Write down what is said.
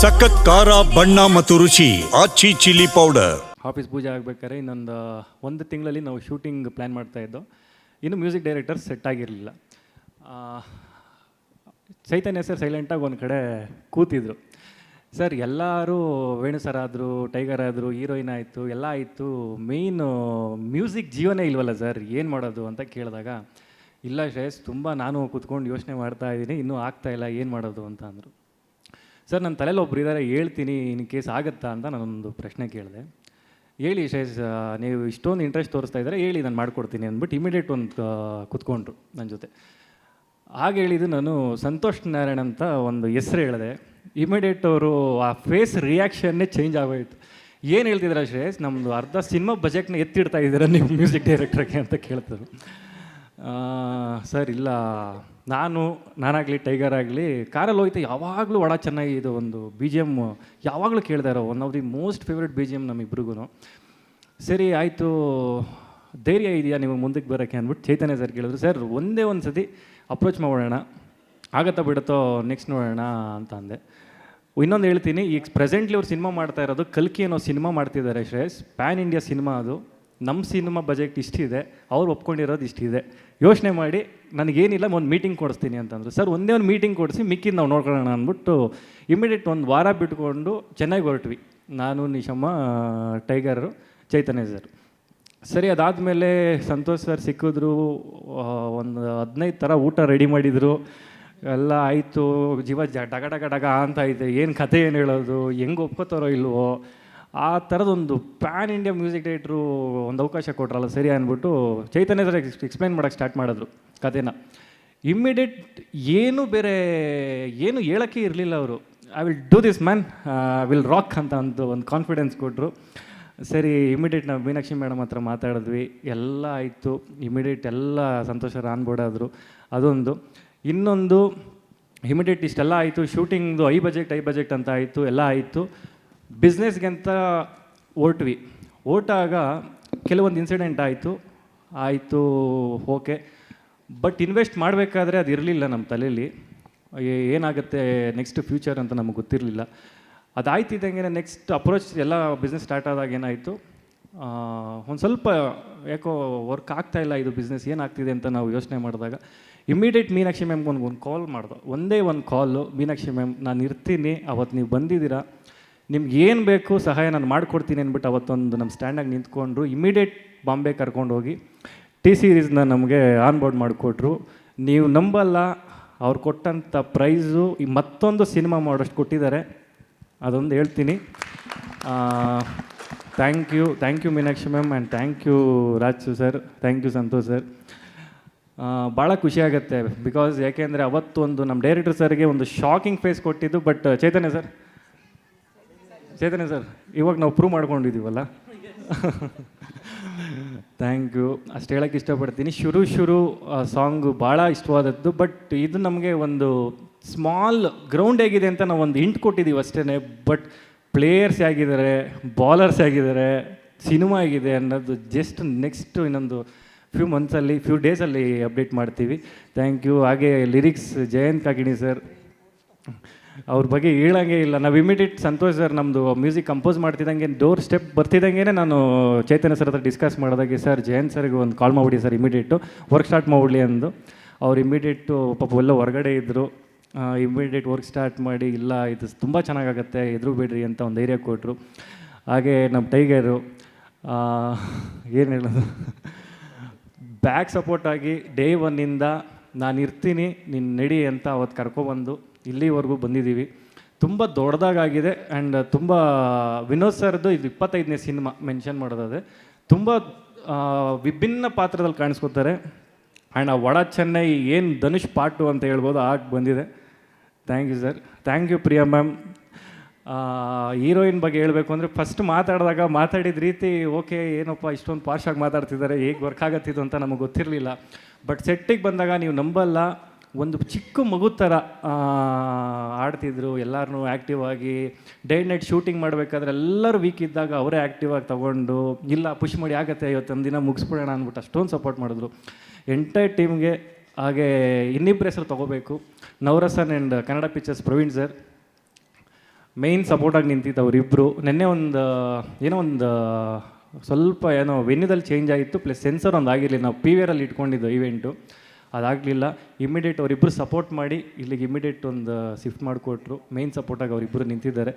ಸಖತ್ ಖಾರ, ಬಣ್ಣ ಮತ್ತು ರುಚಿ, ಆಚಿ ಚಿಲ್ಲಿ ಪೌಡರ್. ಆಫೀಸ್ ಪೂಜೆ ಆಗಬೇಕಾದ್ರೆ ಇನ್ನೊಂದು ಒಂದು ತಿಂಗಳಲ್ಲಿ ನಾವು ಶೂಟಿಂಗ್ ಪ್ಲ್ಯಾನ್ ಮಾಡ್ತಾ ಇದ್ದೋ, ಇನ್ನು ಮ್ಯೂಸಿಕ್ ಡೈರೆಕ್ಟರ್ ಸೆಟ್ ಆಗಿರಲಿಲ್ಲ. ಚೈತನ್ಯ ಸರ್ ಸೈಲೆಂಟಾಗಿ ಒಂದು ಕಡೆ ಕೂತಿದ್ರು. ಸರ್, ಎಲ್ಲರೂ ವೇಣು ಸರ್ ಆದರು, ಟೈಗರ್ ಆದರು, ಹೀರೋಯಿನ್ ಆಯಿತು, ಎಲ್ಲ ಆಯಿತು ಮೇಯ್ನು ಮ್ಯೂಸಿಕ್ ಜೀವನೇ ಇಲ್ವಲ್ಲ ಸರ್, ಏನು ಮಾಡೋದು ಅಂತ ಕೇಳಿದಾಗ, ಇಲ್ಲ ಶ್ರೇಯಸ್, ತುಂಬ ನಾನು ಕೂತ್ಕೊಂಡು ಯೋಚನೆ ಮಾಡ್ತಾ ಇದ್ದೀನಿ, ಇನ್ನೂ ಆಗ್ತಾಯಿಲ್ಲ ಏನು ಮಾಡೋದು ಅಂತ ಅಂದರು. ಸರ್ ನನ್ನ ತಲೆಯಲ್ಲಿ ಒಬ್ರು ಇದ್ದಾರೆ ಹೇಳ್ತೀನಿ, ಇನ್ ಕೇಸ್ ಆಗುತ್ತಾ ಅಂತ ನಾನೊಂದು ಪ್ರಶ್ನೆ ಕೇಳಿದೆ. ಹೇಳಿ ಶೇಷ್ ನೀವು ಇಷ್ಟೊಂದು ಇಂಟ್ರೆಸ್ಟ್ ತೋರಿಸ್ತಾ ಇದ್ದಾರೆ ಹೇಳಿ ನಾನು ಮಾಡ್ಕೊಡ್ತೀನಿ ಅಂದ್ಬಿಟ್ಟು ಇಮಿಡಿಯೇಟ್ ಒಂದು ಕುತ್ಕೊಂಡ್ರು ನನ್ನ ಜೊತೆ. ಹಾಗೆ ಹೇಳಿದ್ದು ನಾನು ಸಂತೋಷ್ ನಾರಾಯಣ್ ಅಂತ ಒಂದು ಹೆಸರು ಹೇಳಿದೆ. ಇಮಿಡಿಯೇಟ್ ಅವರು ಆ ಫೇಸ್ ರಿಯಾಕ್ಷನ್ನೇ ಚೇಂಜ್ ಆಗೋಯ್ತು. ಏನು ಹೇಳ್ತಿದ್ರ ಶ್ರೇಯಸ್ ನಮ್ಮದು ಅರ್ಧ ಸಿನಿಮಾ ಬಜೆಟ್ನ ಎತ್ತಿಡ್ತಾ ಇದ್ದೀರಾ ನೀವು ಮ್ಯೂಸಿಕ್ ಡೈರೆಕ್ಟ್ರಿಗೆ ಅಂತ ಕೇಳ್ತಾರೆ ಸರ್, ಇಲ್ಲ. ನಾನು, ನಾನಾಗಲಿ ಟೈಗರ್ ಆಗಲಿ, ಕಾರಲ್ಲಿ ಹೋಗ್ತಾ ಯಾವಾಗಲೂ ಒಡ ಚೆನ್ನಾಗಿ ಇದು ಒಂದು ಬಿ ಜಿ ಎಂ ಯಾವಾಗಲೂ ಕೇಳ್ತಾ ಇರೋ one of the most favourite B G M ನಮ್ಮಿಬ್ರಿಗೂ ಸರಿ, ಆಯಿತು. ಧೈರ್ಯ ಇದೆಯಾ ನೀವು ಮುಂದಕ್ಕೆ ಬರೋಕ್ಕೆ ಅಂದ್ಬಿಟ್ಟು ಚೈತನ್ಯ ಸರ್ ಕೇಳಿದ್ರು. ಸರ್, ಒಂದೇ ಒಂದು ಸತಿ ಅಪ್ರೋಚ್ ಮಾಡೋಣ. ಆಗತ್ತಾ ಬಿಡುತ್ತೋ ನೆಕ್ಸ್ಟ್ ನೋಡೋಣ ಅಂತ ಅಂದೆ. ಇನ್ನೊಂದು ಹೇಳ್ತೀನಿ, ಈಗ ಪ್ರೆಸೆಂಟ್ಲಿ ಅವ್ರು ಸಿನಿಮಾ ಮಾಡ್ತಾ ಇರೋದು ಕಲ್ಕಿ ಅನ್ನೋ ಸಿನಿಮಾ ಮಾಡ್ತಿದ್ದಾರೆ ಶ್ರೇಯಸ್. ಪ್ಯಾನ್ ಇಂಡಿಯಾ ಸಿನಿಮಾ ಅದು. ನಮ್ಮ ಸಿನಿಮಾ ಬಜೆಟ್ ಇಷ್ಟಿದೆ, ಅವ್ರು ಒಪ್ಕೊಂಡಿರೋದು ಇಷ್ಟಿದೆ. ಯೋಚನೆ ಮಾಡಿ, ನನಗೇನಿಲ್ಲ, ಒಂದು ಮೀಟಿಂಗ್ ಕೊಡಿಸ್ತೀನಿ ಅಂತಂದರು. ಸರ್, ಒಂದೇ ಒಂದು ಮೀಟಿಂಗ್ ಕೊಡಿಸಿ ಮಿಕ್ಕಿದ್ದು ನಾವು ನೋಡ್ಕೊಳ್ಳೋಣ ಅಂದ್ಬಿಟ್ಟು ಇಮಿಡಿಯೇಟ್ ಒಂದು ವಾರ ಬಿಟ್ಕೊಂಡು ಚೆನ್ನಾಗಿ ಹೊರಟ್ವಿ. ನಾನು, ನಿಶಮ್ಮ ಟೈಗರು ಚೈತನ್ಯ ಸರ್ ಸರಿ ಅದಾದಮೇಲೆ ಸಂತೋಷ್ ಸರ್ ಸಿಕ್ಕಿದ್ರು ಒಂದು ಹದಿನೈದು ಥರ ಊಟ ರೆಡಿ ಮಾಡಿದರು. ಎಲ್ಲ ಆಯಿತು, ಜೀವ ಡಗ ಡಗ ಡಗ ಅಂತ ಐತೆ ಏನು ಕತೆ ಏನು ಹೇಳೋದು, ಹೆಂಗೆ ಒಪ್ಕೋತಾರೋ ಇಲ್ವೋ. ಆ ಥರದೊಂದು ಪ್ಯಾನ್ ಇಂಡಿಯಾ ಮ್ಯೂಸಿಕ್ ಡೈರೆಕ್ಟ್ರು ಒಂದು ಅವಕಾಶ ಕೊಟ್ರಲ್ಲ ಸರಿ ಅಂದ್ಬಿಟ್ಟು ಚೈತನ್ಯ ಸರ್ ಎಕ್ಸ್ಪ್ಲೈನ್ ಮಾಡೋಕ್ಕೆ ಸ್ಟಾರ್ಟ್ ಮಾಡಿದ್ರು ಕಥೆನ. ಇಮ್ಮಿಡಿಯೇಟ್ ಏನು ಬೇರೆ ಏನು ಹೇಳೋಕ್ಕೆ ಇರಲಿಲ್ಲ ಅವರು. I will do this man will rock ಅಂತ ಒಂದು ಒಂದು ಕಾನ್ಫಿಡೆನ್ಸ್ ಕೊಟ್ಟರು ಸರಿ ಇಮಿಡಿಯೇಟ್ ನಾವು ಮೀನಾಕ್ಷಿ ಮೇಡಮ್ ಹತ್ರ ಮಾತಾಡಿದ್ವಿ. ಎಲ್ಲ ಆಯಿತು. ಇಮಿಡಿಯೇಟ್ ಎಲ್ಲ ಸಂತೋಷ ಆನ್ಬೋರ್ಡ್ ಆದರು. ಅದೊಂದು. ಇನ್ನೊಂದು ಇಮಿಡಿಯೇಟ್ ಇಷ್ಟೆಲ್ಲ ಆಯಿತು. ಶೂಟಿಂಗ್ದು ಐ ಬಜೆಟ್ ಐ ಬಜೆಟ್ ಅಂತ ಆಯಿತು. ಎಲ್ಲ ಆಯಿತು. ಬಿಸ್ನೆಸ್ಗೆ ಅಂತ ಓಟ್ವಿ. ಓಟಾಗ ಕೆಲವೊಂದು ಇನ್ಸಿಡೆಂಟ್ ಆಯಿತು. ಆಯಿತು, ಓಕೆ. ಬಟ್ ಇನ್ವೆಸ್ಟ್ ಮಾಡಬೇಕಾದ್ರೆ ಅದು ಇರಲಿಲ್ಲ ನಮ್ಮ ತಲೆಯಲ್ಲಿ ಏನಾಗುತ್ತೆ ನೆಕ್ಸ್ಟ್ ಫ್ಯೂಚರ್ ಅಂತ ನಮಗೆ ಗೊತ್ತಿರಲಿಲ್ಲ. ಅದಾಯ್ತಿದ್ದಂಗೆ ನೆಕ್ಸ್ಟ್ ಅಪ್ರೋಚ್ ಎಲ್ಲ ಬಿಸ್ನೆಸ್ ಸ್ಟಾರ್ಟ್ ಆದಾಗ ಏನಾಯಿತು? ಒಂದು ಸ್ವಲ್ಪ ಯಾಕೋ ವರ್ಕ್ ಆಗ್ತಾಯಿಲ್ಲ ಇದು ಬಿಸ್ನೆಸ್ ಏನಾಗ್ತಿದೆ ಅಂತ ನಾವು ಯೋಚನೆ ಮಾಡಿದಾಗ ಇಮ್ಮಿಡಿಯೇಟ್ ಮೀನಾಕ್ಷಿ ಮ್ಯಾಮ್ಗೆ ಒಂದು ಒಂದು ಕಾಲ್ ಮಾಡ್ದೆ. ಒಂದೇ ಒಂದು ಕಾಲು ಮೀನಾಕ್ಷಿ ಮ್ಯಾಮ್ ನಾನು ಇರ್ತೀನಿ ಅವತ್ತು ನೀವು ಬಂದಿದ್ದೀರಾ? ನಿಮ್ಗೆ ಏನು ಬೇಕು ಸಹಾಯ ನಾನು ಮಾಡಿಕೊಡ್ತೀನಿ ಅಂದ್ಬಿಟ್ಟು ಅವತ್ತೊಂದು ನಮ್ಮ ಸ್ಟ್ಯಾಂಡಾಗಿ ನಿಂತ್ಕೊಂಡ್ರು ಇಮಿಡಿಯೇಟ್ ಬಾಂಬೆ ಕರ್ಕೊಂಡು ಹೋಗಿ ಟಿ ಸೀರೀಸ್ನ ನಮಗೆ ಆನ್ ಬೋರ್ಡ್ ಮಾಡಿಕೊಟ್ರು. ನೀವು ನಂಬಲ್ಲ, ಅವ್ರು ಕೊಟ್ಟಂಥ ಪ್ರೈಸು ಈ ಮತ್ತೊಂದು ಸಿನಿಮಾ ಮಾಡೋಷ್ಟು ಕೊಟ್ಟಿದ್ದಾರೆ. ಅದೊಂದು ಹೇಳ್ತೀನಿ. Thank you thank you Meenakshi ma'am and thank you Raju sir thank you Santosh sir ಭಾಳ ಖುಷಿ ಆಗುತ್ತೆ ಬಿಕಾಸ್ ಯಾಕೆಂದರೆ ಅವತ್ತೊಂದು ನಮ್ಮ ಡೈರೆಕ್ಟರ್ ಸರ್ಗೆ ಒಂದು ಶಾಕಿಂಗ್ ಫೇಸ್ ಕೊಟ್ಟಿದ್ದು but Chaitanya sir Chaitanya sir, ಇವಾಗ ನಾವು ಪ್ರೂವ್ ಮಾಡ್ಕೊಂಡಿದ್ದೀವಲ್ಲ ಥ್ಯಾಂಕ್ ಯು ಅಷ್ಟು ಹೇಳೋಕ್ಕೆ ಇಷ್ಟಪಡ್ತೀನಿ. ಶುರು ಶುರು ಸಾಂಗು ಭಾಳ ಇಷ್ಟವಾದದ್ದು ಬಟ್ ಇದು ನಮಗೆ ಒಂದು ಸ್ಮಾಲ್ ಗ್ರೌಂಡ್ ಹೇಗಿದೆ ಅಂತ ನಾವು ಒಂದು ಹಿಂಟ್ ಕೊಟ್ಟಿದ್ದೀವಿ ಅಷ್ಟೇ ಬಟ್ ಪ್ಲೇಯರ್ಸ್ ಆಗಿದ್ದಾರೆ ಬಾಲರ್ಸ್ ಆಗಿದ್ದಾರೆ ಸಿನಿಮಾ ಆಗಿದೆ ಅನ್ನೋದು ಜಸ್ಟ್ ನೆಕ್ಸ್ಟ್ ಇನ್ನೊಂದು ಫ್ಯೂ ಮಂತ್ಸಲ್ಲಿ ಫ್ಯೂ ಡೇಸಲ್ಲಿ ಅಪ್ಡೇಟ್ ಮಾಡ್ತೀವಿ. ಥ್ಯಾಂಕ್ ಯು ಹಾಗೆ ಲಿರಿಕ್ಸ್ ಜಯಂತ್ ಕಾಗಿಣಿ ಸರ್ ಅವ್ರ ಬಗ್ಗೆ ಹೇಳಂಗೆ ಇಲ್ಲ. ನಾವು ಇಮಿಡಿಯೇಟ್ ಸಂತೋಷ್ ಸರ್ ನಮ್ಮದು ಮ್ಯೂಸಿಕ್ ಕಂಪೋಸ್ ಮಾಡ್ತಿದ್ದಂಗೆ ಡೋರ್ ಸ್ಟೆಪ್ ಬರ್ತಿದ್ದಂಗೆ ನಾನು ಚೈತನ್ಯ ಸರ್ ಹತ್ರ ಡಿಸ್ಕಸ್ ಮಾಡಿದಾಗೆ ಸರ್ ಜಯಂತ್ ಸರ್ಗೆ ಒಂದು ಕಾಲ್ ಮಾಡಿಬಿಡಿ ಸರ್ ಇಮಿಡಿಯೇಟು ವರ್ಕ್ ಸ್ಟಾರ್ಟ್ ಮಾಡಲಿ ಅಂದು. ಅವ್ರು ಇಮಿಡಿಯೇಟು ಪಾಪ ಎಲ್ಲ ಹೊರಗಡೆ ಇದ್ದರು ಇಮಿಡಿಯೇಟ್ ವರ್ಕ್ ಸ್ಟಾರ್ಟ್ ಮಾಡಿ, ಇಲ್ಲ, ಇದು ತುಂಬ ಚೆನ್ನಾಗಾಗತ್ತೆ ಎದುರು ಬಿಡ್ರಿ ಅಂತ ಒಂದು ಧೈರ್ಯ ಕೊಟ್ಟರು ಹಾಗೆ ನಮ್ಮ ಟೈಗರು ಏನು ಹೇಳೋದು? ಬ್ಯಾಕ್ ಸಪೋರ್ಟ್ ಆಗಿ ಡೇ ಒನ್ನಿಂದ ನಾನು ಇರ್ತೀನಿ, ನೀನು ನಡಿ ಅಂತ ಅವತ್ತು ಕರ್ಕೊಬಂದು. ಇಲ್ಲಿವರೆಗೂ ಬಂದಿದ್ದೀವಿ. ತುಂಬ ದೊಡ್ಡದಾಗಿದೆ ಆ್ಯಂಡ್ ತುಂಬ ವಿನೋದ್ ಸರ್ದು ಇದು ಇಪ್ಪತ್ತೈದನೇ ಸಿನಿಮಾ ಮೆನ್ಷನ್ ಮಾಡೋದಾದರೆ ತುಂಬ ವಿಭಿನ್ನ ಪಾತ್ರದಲ್ಲಿ ಕಾಣಿಸ್ಕೊತಾರೆ. ಆ್ಯಂಡ್ ಆ ಒಡ ಚೆನ್ನೈ ಏನು ಧನುಷ್ ಪಾಟು ಅಂತ ಹೇಳ್ಬೋದು ಆಗಿ ಬಂದಿದೆ. Thank you sir. Thank you Priya ma'am. Heroine ಬಗ್ಗೆ ಹೇಳಬೇಕು ಅಂದರೆ ಫಸ್ಟ್ ಮಾತಾಡಿದಾಗ ಮಾತಾಡಿದ ರೀತಿ, ಓಕೆ, ಏನಪ್ಪ, ಇಷ್ಟೊಂದು ಪಾರ್ಶಾಗಿ ಮಾತಾಡ್ತಿದ್ದಾರೆ, ಹೇಗೆ ವರ್ಕ್ ಆಗತ್ತಿದ್ದು ಅಂತ ನಮಗೆ ಗೊತ್ತಿರಲಿಲ್ಲ. ಬಟ್ ಸೆಟ್ಟಿಗೆ ಬಂದಾಗ ನೀವು ನಂಬಲ್ಲ. ಒಂದು ಚಿಕ್ಕ ಮಗು ಥರ ಆಡ್ತಿದ್ರು. ಎಲ್ಲರೂ ಆ್ಯಕ್ಟಿವ್ ಆಗಿ ಡೇ ನೈಟ್ ಶೂಟಿಂಗ್ ಮಾಡಬೇಕಾದ್ರೆ ಎಲ್ಲರೂ ವೀಕ್ ಇದ್ದಾಗ ಅವರೇ ಆ್ಯಕ್ಟಿವ್ ಆಗಿ ತೊಗೊಂಡು, ಇಲ್ಲ ಪುಷ್ ಮಾಡಿ ಆಗತ್ತೆ, ಇವತ್ತೊಂದು ದಿನ ಮುಗಿಸ್ಬಿಡೋಣ ಅಂದ್ಬಿಟ್ಟು ಅಷ್ಟೊಂದು ಸಪೋರ್ಟ್ ಮಾಡಿದ್ರು. ಎಂಟೈರ್ ಟೀಮ್ಗೆ ಹಾಗೆ ಇನ್ನಿಬ್ಬರ ಹೆಸರು ತೊಗೋಬೇಕು. Navarasan and Kannada pictures Praveen sir. Main ಸಪೋರ್ಟಾಗಿ ನಿಂತಿದ್ದು ಅವರಿಬ್ಬರು ನಿನ್ನೆ ಒಂದು, ಏನೋ ಒಂದು, ಸ್ವಲ್ಪ ಏನೋ ವೆನ್ಯೂದಲ್ಲಿ ಚೇಂಜ್ ಆಗಿತ್ತು ಪ್ಲಸ್ ಸೆನ್ಸರ್ ಒಂದು ಆಗಿರಲಿ ನಾವು ಪಿ ವಿ ಆರಲ್ಲಿ ಇಟ್ಕೊಂಡಿದ್ದು ಇವೆಂಟು ಅದಾಗಲಿಲ್ಲ. ಇಮ್ಮಿಡಿಯೇಟ್ ಅವರಿಬ್ಬರು ಸಪೋರ್ಟ್ ಮಾಡಿ ಇಲ್ಲಿಗೆ ಇಮಿಡಿಯೇಟ್ ಒಂದು ಶಿಫ್ಟ್ ಮಾಡಿಕೊಟ್ರು. ಮೇಯ್ನ್ ಸಪೋರ್ಟಾಗಿ ಅವರಿಬ್ಬರು ನಿಂತಿದ್ದಾರೆ.